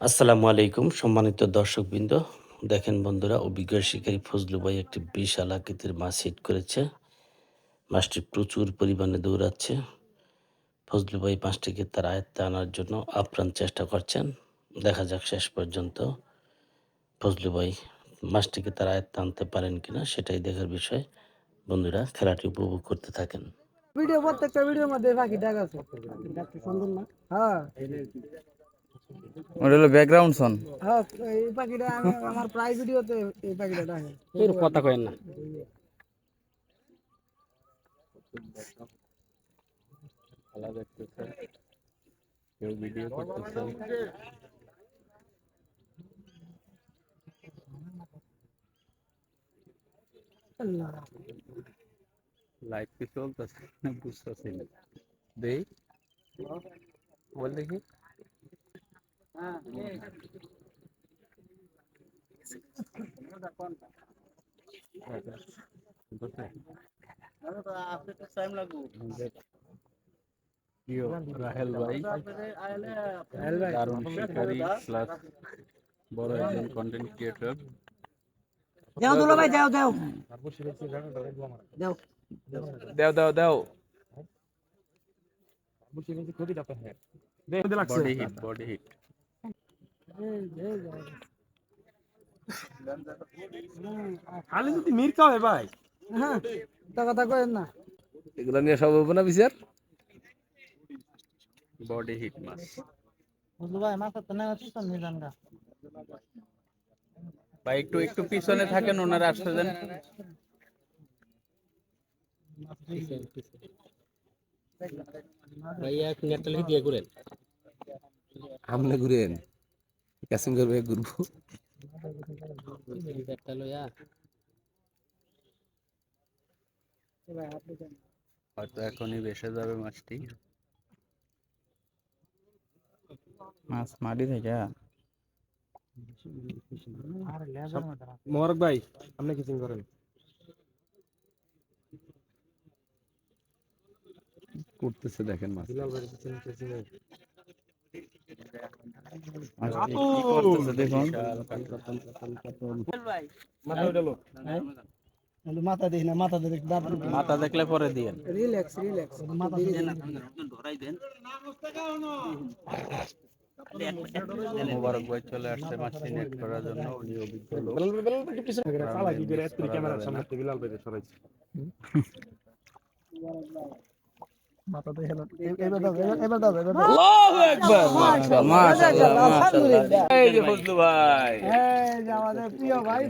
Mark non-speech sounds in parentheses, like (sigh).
আসসালামু আলাইকুম সম্মানিত দর্শকবৃন্দ। দেখেন বন্ধুরা অভিজ্ঞ শিকারী ফজলু ভাই একটি বিশাল আকৃতির মাছ হিট করেছে। মাছটি প্রচুর পরিমাণে দৌড়াচ্ছে। ফজলু ভাই মাছটিকে তার আয়ত্তে আনার জন্য আপ্রাণ চেষ্টা করছেন। দেখা যাক শেষ পর্যন্ত ফজলু ভাই মাছটিকে তার আয়ত্তে আনতে পারেন কিনা সেটাই দেখার বিষয়। বন্ধুরা খেলাটি উপভোগ করতে থাকেন। ভিডিও প্রত্যেকটা ভিডিওর মধ্যে পাখি ডাক আছে। সুন্দর না? হ্যাঁ। ওটা হলো ব্যাকগ্রাউন্ড সন হ্যাঁ এই পাখিটা আমার প্রায় ভিডিওতে এই পাখিটা ডাকে এর কথা কয়েন না। খেলা দেখতেছে কেউ ভিডিও করতেছে লাইভ কি চলতেছে? না বুঝতেছি না। দেই। বল দেখি। রাহেল ভাই দারুণ শিকারী প্লাস বড় একজন কন্টেন্ট ক্রিয়েটর যাও দুলো ভাই যাও যাও যাও দাও দাও দাও বডি হিট বডি হিট খালি যদি মির খাওয়াবে ভাই। হ্যাঁ তা কথা কয়েন না। এগুলো নিয়ে সব হবে না বিচার? বডি হিট মাছ বুঝলো ভাই মাথা তো না আছে সামনে জানগা ভাই একটু একটু পিছনে থাকেন ওনারা আসতে দেন। ভাইয়া নেটটা লিখে দিয়ে করেন আমনে ঘুরেন। কাসিম করবে ঘুরবো নেটটা লইয়া হয়তো এখনই বেসে যাবে মাছটি মাছ মাটি থেকে মোবারক ভাই আপনি কিচিং করেন করতেছে দেখেন মাছ মাথা দেখি না মাথা দেখ মাথা দেখলে পরে দিয়ে রিল্যাক্স রিল্যাক্স। মাথা না। মোবারক ভাই চলে আসছে মাছটি নেট করার জন্য উনি অভিজ্ঞ লোক। বিলাল বিলাল কি করে এত ক্যামেরার সামনে বিলাল ভাই সরাইছে। ভাই যে (laughs) আমাদের প্রিয় ভাই